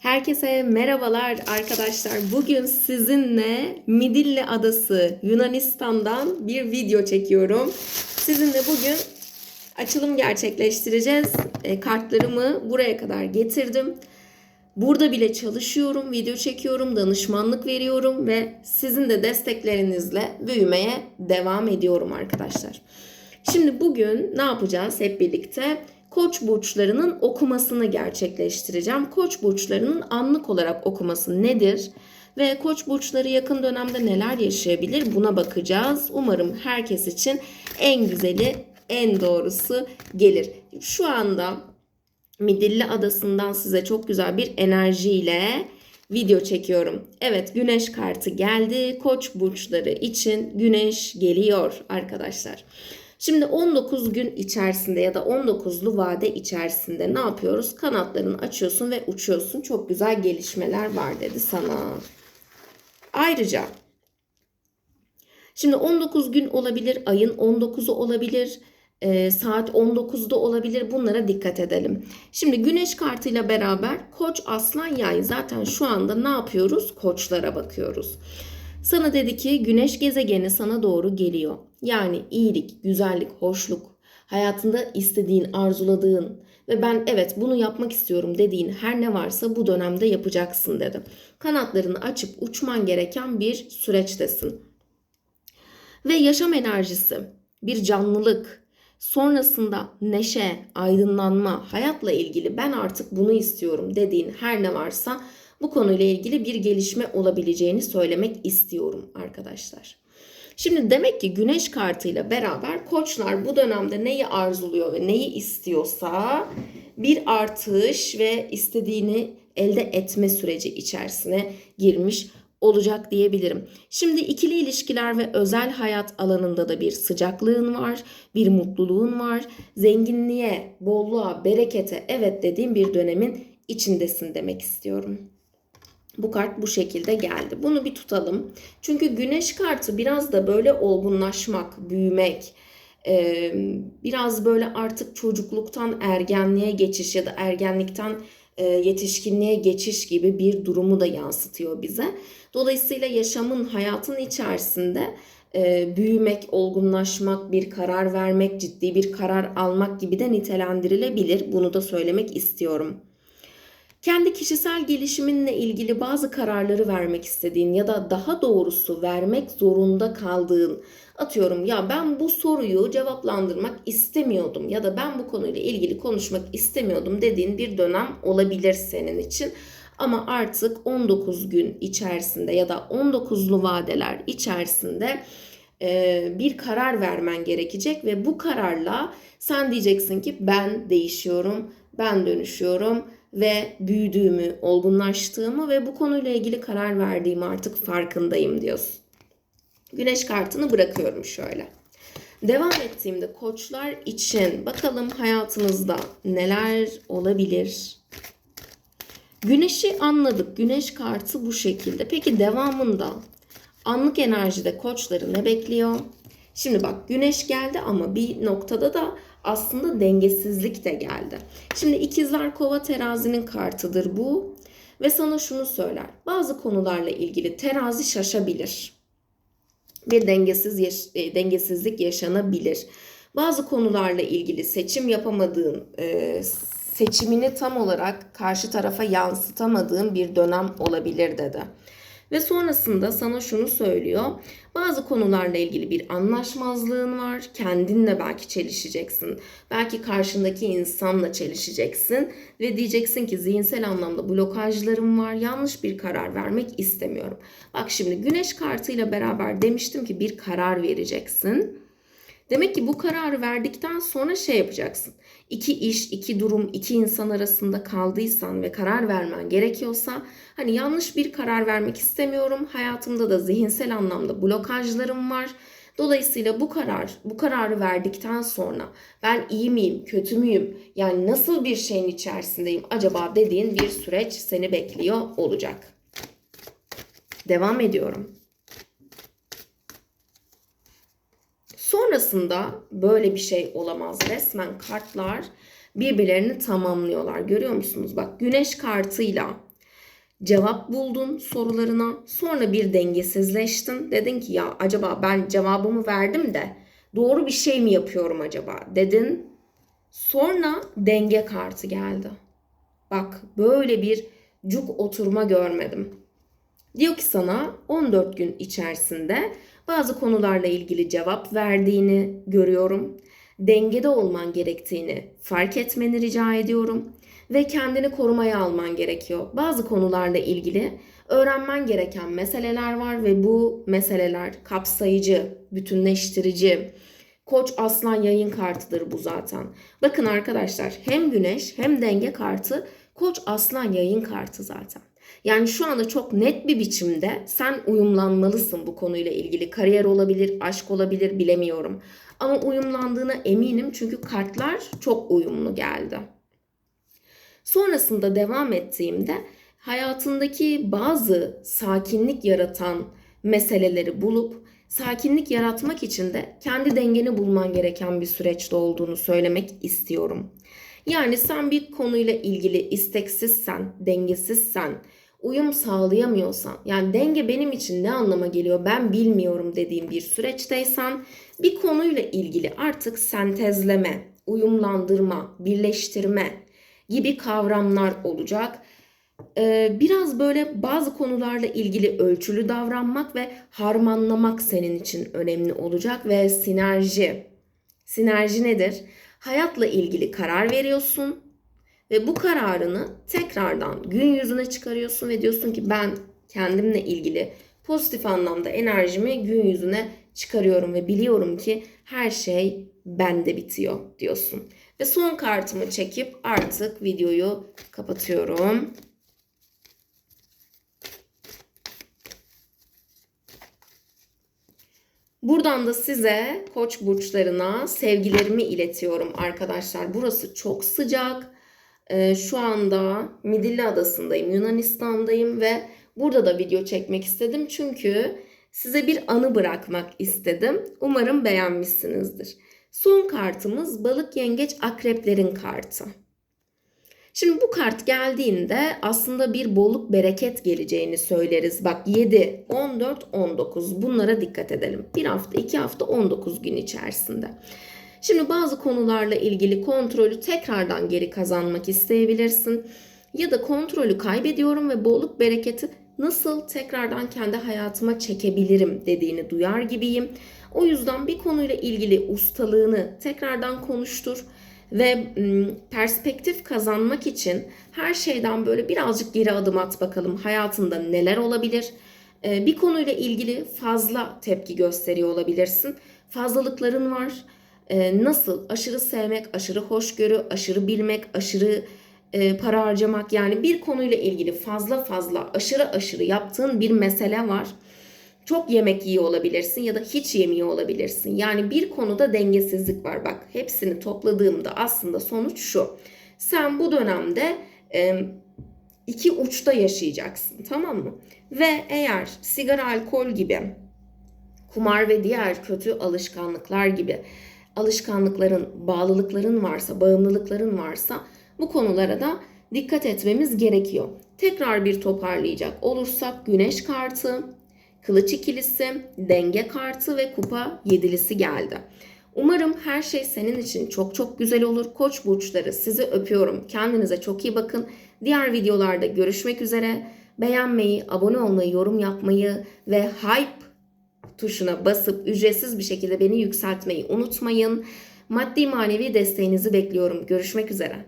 Herkese merhabalar arkadaşlar. Bugün sizinle Midilli Adası Yunanistan'dan bir video çekiyorum. Sizinle bugün açılım gerçekleştireceğiz. E, kartlarımı buraya kadar getirdim. Burada bile çalışıyorum, video çekiyorum, danışmanlık veriyorum ve sizin de desteklerinizle büyümeye devam ediyorum arkadaşlar. Şimdi bugün ne yapacağız hep birlikte? Koç burçlarının okumasını gerçekleştireceğim. Koç burçlarının anlık olarak okuması nedir? Ve koç burçları yakın dönemde neler yaşayabilir buna bakacağız. Umarım herkes için en güzeli, en doğrusu gelir. Şu anda Midilli Adası'ndan size çok güzel bir enerjiyle video çekiyorum. Evet güneş kartı geldi. Koç burçları için güneş geliyor arkadaşlar. Şimdi 19 gün içerisinde ya da 19'lu vade içerisinde ne yapıyoruz? Kanatlarını açıyorsun ve uçuyorsun. Çok güzel gelişmeler var dedi sana. Ayrıca şimdi 19 gün olabilir, ayın 19'u olabilir, e, saat 19'da olabilir. Bunlara dikkat edelim. Şimdi güneş kartıyla beraber koç, aslan, yay zaten şu anda ne yapıyoruz? Koçlara bakıyoruz. Sana dedi ki güneş gezegeni sana doğru geliyor. Yani iyilik, güzellik, hoşluk, hayatında istediğin, arzuladığın ve ben evet bunu yapmak istiyorum dediğin her ne varsa bu dönemde yapacaksın dedi. Kanatlarını açıp uçman gereken bir süreçtesin. Ve yaşam enerjisi, bir canlılık, sonrasında neşe, aydınlanma, hayatla ilgili ben artık bunu istiyorum dediğin her ne varsa bu konuyla ilgili bir gelişme olabileceğini söylemek istiyorum arkadaşlar. Şimdi demek ki güneş kartıyla beraber koçlar bu dönemde neyi arzuluyor ve neyi istiyorsa bir artış ve istediğini elde etme süreci içerisine girmiş olacak diyebilirim. Şimdi ikili ilişkiler ve özel hayat alanında da bir sıcaklığın var, bir mutluluğun var. Zenginliğe, bolluğa, berekete evet dediğim bir dönemin içindesin demek istiyorum. Bu kart bu şekilde geldi. Bunu bir tutalım. Çünkü güneş kartı biraz da böyle olgunlaşmak, büyümek, biraz böyle artık çocukluktan ergenliğe geçiş ya da ergenlikten yetişkinliğe geçiş gibi bir durumu da yansıtıyor bize. Dolayısıyla yaşamın, hayatın içerisinde büyümek, olgunlaşmak, bir karar vermek, ciddi bir karar almak gibi de nitelendirilebilir. Bunu da söylemek istiyorum. Kendi kişisel gelişiminle ilgili bazı kararları vermek istediğin ya da daha doğrusu vermek zorunda kaldığın atıyorum ya ben bu soruyu cevaplandırmak istemiyordum ya da ben bu konuyla ilgili konuşmak istemiyordum dediğin bir dönem olabilir senin için. Ama artık 19 gün içerisinde ya da 19'lu vadeler içerisinde bir karar vermen gerekecek ve bu kararla sen diyeceksin ki ben değişiyorum, ben dönüşüyorum ve büyüdüğümü, olgunlaştığımı ve bu konuyla ilgili karar verdiğimi artık farkındayım diyorsun. Güneş kartını bırakıyorum şöyle. Devam ettiğimde koçlar için bakalım hayatınızda neler olabilir? Güneşi anladık. Güneş kartı bu şekilde. Peki devamında anlık enerjide koçları ne bekliyor? Şimdi bak güneş geldi ama bir noktada da aslında dengesizlik de geldi. Şimdi ikizler kova terazinin kartıdır bu. Ve sana şunu söyler. Bazı konularla ilgili terazi şaşabilir. Bir dengesiz yaş e, dengesizlik yaşanabilir. Bazı konularla ilgili seçim yapamadığın, e, seçimini tam olarak karşı tarafa yansıtamadığın bir dönem olabilir dedi. Ve sonrasında sana şunu söylüyor. Bazı konularla ilgili bir anlaşmazlığın var. Kendinle belki çelişeceksin. Belki karşındaki insanla çelişeceksin. Ve diyeceksin ki zihinsel anlamda blokajlarım var. Yanlış bir karar vermek istemiyorum. Bak şimdi güneş kartıyla beraber demiştim ki bir karar vereceksin. Demek ki bu kararı verdikten sonra şey yapacaksın. İki iş, iki durum, iki insan arasında kaldıysan ve karar vermen gerekiyorsa hani yanlış bir karar vermek istemiyorum. Hayatımda da zihinsel anlamda blokajlarım var. Dolayısıyla bu karar, bu kararı verdikten sonra ben iyi miyim, kötü müyüm? Yani nasıl bir şeyin içerisindeyim acaba dediğin bir süreç seni bekliyor olacak. Devam ediyorum. Sonrasında böyle bir şey olamaz. Resmen kartlar birbirlerini tamamlıyorlar. Görüyor musunuz? Bak güneş kartıyla Cevap buldun sorularına. Sonra bir dengesizleştin. Dedin ki ya acaba ben cevabımı verdim de doğru bir şey mi yapıyorum acaba dedin. Sonra denge kartı geldi. Bak böyle bir cuk oturma görmedim. Diyor ki sana 14 gün içerisinde bazı konularla ilgili cevap verdiğini görüyorum. Dengede olman gerektiğini fark etmeni rica ediyorum ve kendini korumaya alman gerekiyor. Bazı konularla ilgili öğrenmen gereken meseleler var ve bu meseleler kapsayıcı, bütünleştirici. Koç aslan yayın kartıdır bu zaten. Bakın arkadaşlar hem güneş hem denge kartı koç aslan yayın kartı zaten. Yani şu anda çok net bir biçimde sen uyumlanmalısın bu konuyla ilgili. Kariyer olabilir, aşk olabilir bilemiyorum. Ama uyumlandığına eminim çünkü kartlar çok uyumlu geldi. Sonrasında devam ettiğimde hayatındaki bazı sakinlik yaratan meseleleri bulup sakinlik yaratmak için de kendi dengeni bulman gereken bir süreçte olduğunu söylemek istiyorum. Yani sen bir konuyla ilgili isteksizsen, dengesizsen, uyum sağlayamıyorsan, yani denge benim için ne anlama geliyor ben bilmiyorum dediğim bir süreçteysen bir konuyla ilgili artık sentezleme, uyumlandırma, birleştirme gibi kavramlar olacak. Ee, biraz böyle bazı konularla ilgili ölçülü davranmak ve harmanlamak senin için önemli olacak ve sinerji. Sinerji nedir? Hayatla ilgili karar veriyorsun ve bu kararını tekrardan gün yüzüne çıkarıyorsun ve diyorsun ki ben kendimle ilgili pozitif anlamda enerjimi gün yüzüne çıkarıyorum ve biliyorum ki her şey bende bitiyor diyorsun. Ve son kartımı çekip artık videoyu kapatıyorum. Buradan da size koç burçlarına sevgilerimi iletiyorum arkadaşlar. Burası çok sıcak. Ee, şu anda Midilli Adası'ndayım, Yunanistan'dayım ve burada da video çekmek istedim. Çünkü size bir anı bırakmak istedim. Umarım beğenmişsinizdir. Son kartımız balık yengeç akreplerin kartı. Şimdi bu kart geldiğinde aslında bir bolluk bereket geleceğini söyleriz. Bak 7, 14, 19 bunlara dikkat edelim. Bir hafta, iki hafta, 19 gün içerisinde. Şimdi bazı konularla ilgili kontrolü tekrardan geri kazanmak isteyebilirsin. Ya da kontrolü kaybediyorum ve bolluk bereketi nasıl tekrardan kendi hayatıma çekebilirim dediğini duyar gibiyim. O yüzden bir konuyla ilgili ustalığını tekrardan konuştur ve perspektif kazanmak için her şeyden böyle birazcık geri adım at bakalım hayatında neler olabilir. Bir konuyla ilgili fazla tepki gösteriyor olabilirsin. Fazlalıkların var. Nasıl? Aşırı sevmek, aşırı hoşgörü, aşırı bilmek, aşırı para harcamak yani bir konuyla ilgili fazla fazla aşırı aşırı yaptığın bir mesele var çok yemek yiyor olabilirsin ya da hiç yemiyor olabilirsin. Yani bir konuda dengesizlik var. Bak hepsini topladığımda aslında sonuç şu. Sen bu dönemde e, iki uçta yaşayacaksın tamam mı? Ve eğer sigara, alkol gibi kumar ve diğer kötü alışkanlıklar gibi alışkanlıkların, bağlılıkların varsa, bağımlılıkların varsa bu konulara da dikkat etmemiz gerekiyor. Tekrar bir toparlayacak olursak güneş kartı, kılıç ikilisi, denge kartı ve kupa yedilisi geldi. Umarım her şey senin için çok çok güzel olur. Koç burçları sizi öpüyorum. Kendinize çok iyi bakın. Diğer videolarda görüşmek üzere. Beğenmeyi, abone olmayı, yorum yapmayı ve hype tuşuna basıp ücretsiz bir şekilde beni yükseltmeyi unutmayın. Maddi manevi desteğinizi bekliyorum. Görüşmek üzere.